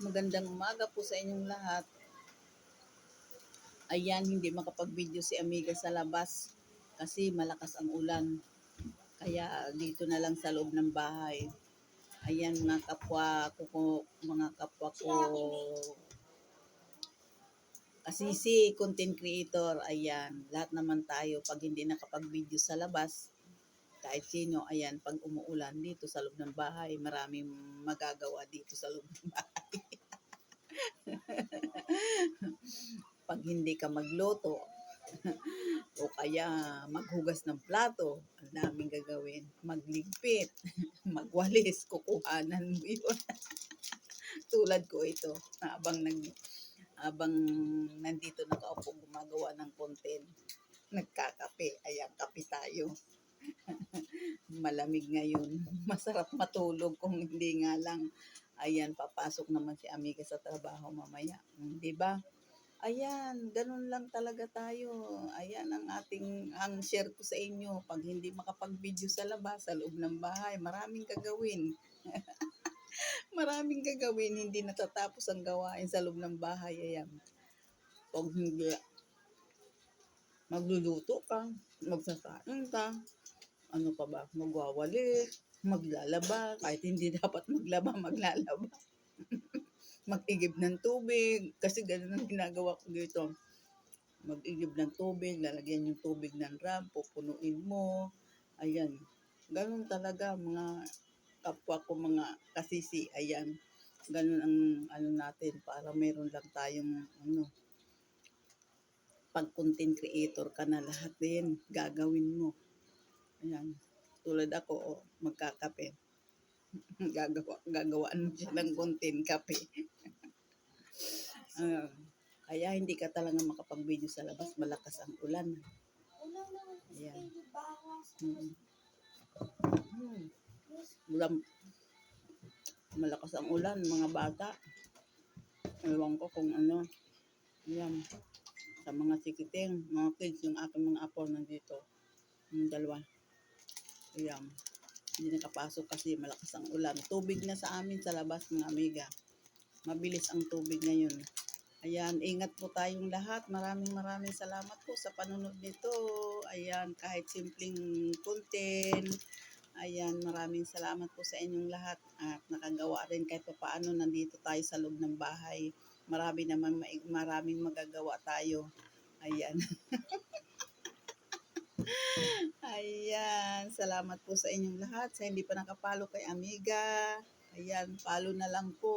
Magandang umaga po sa inyong lahat. Ayan, hindi makapag-video si Amiga sa labas kasi malakas ang ulan. Kaya dito na lang sa loob ng bahay. Ayan mga kapwa ko, mga kapwa ko Asisi, content creator, ayan, lahat naman tayo pag hindi nakapag-video sa labas, kahit sino, ayan, pag umuulan dito sa loob ng bahay, maraming magagawa dito sa loob ng bahay. pag hindi ka magloto, o kaya maghugas ng plato, ang daming gagawin. Magligpit, magwalis, kukuhanan mo yun. Tulad ko ito, habang nag habang nandito nakaupo gumagawa ng content, nagkakape, ayan, kape tayo. Malamig ngayon. Masarap matulog kung hindi nga lang. Ayan, papasok naman si Amiga sa trabaho mamaya. Hmm, Di ba? Ayan, ganun lang talaga tayo. Ayan ang ating, ang share ko sa inyo. Pag hindi makapag-video sa labas, sa loob ng bahay, maraming gagawin. maraming gagawin, hindi natatapos ang gawain sa loob ng bahay. Ayan. Pag hindi, magluluto ka, magsasain ka, ano pa ba, magwawali, maglalaba, kahit hindi dapat maglaba, maglalaba. Mag-igib ng tubig, kasi ganun ang ginagawa ko dito. Mag-igib ng tubig, lalagyan yung tubig ng ram, pupunuin mo, ayan. Ganun talaga mga kapwa ko mga kasisi, ayan. Ganun ang ano natin, para meron lang tayong ano, pag content creator ka na lahat din, gagawin mo. Ayan. Tulad ako, oh, magkakape. Gagawa, gagawaan mo siya ng content kape. Ah, kaya hindi ka talaga makapag-video sa labas, malakas ang ulan. Ayan. Mm. Hmm. Ulan, malakas ang ulan, mga bata. Ewan ko kung ano. Ayan. Sa mga sikiting, mga kids, yung aking mga apo nandito. Yung dalawa. Ayan. Hindi nakapasok kasi malakas ang ulan. Tubig na sa amin sa labas, mga amiga. Mabilis ang tubig ngayon. Ayan, ingat po tayong lahat. Maraming maraming salamat po sa panunod nito. Ayan, kahit simpleng content. Ayan, maraming salamat po sa inyong lahat. At nakagawa rin kahit pa paano nandito tayo sa loob ng bahay. Marami naman, maraming magagawa tayo. Ayan. Ayan, salamat po sa inyong lahat. Sa hindi pa nakapalo kay Amiga. Ayan, follow na lang po.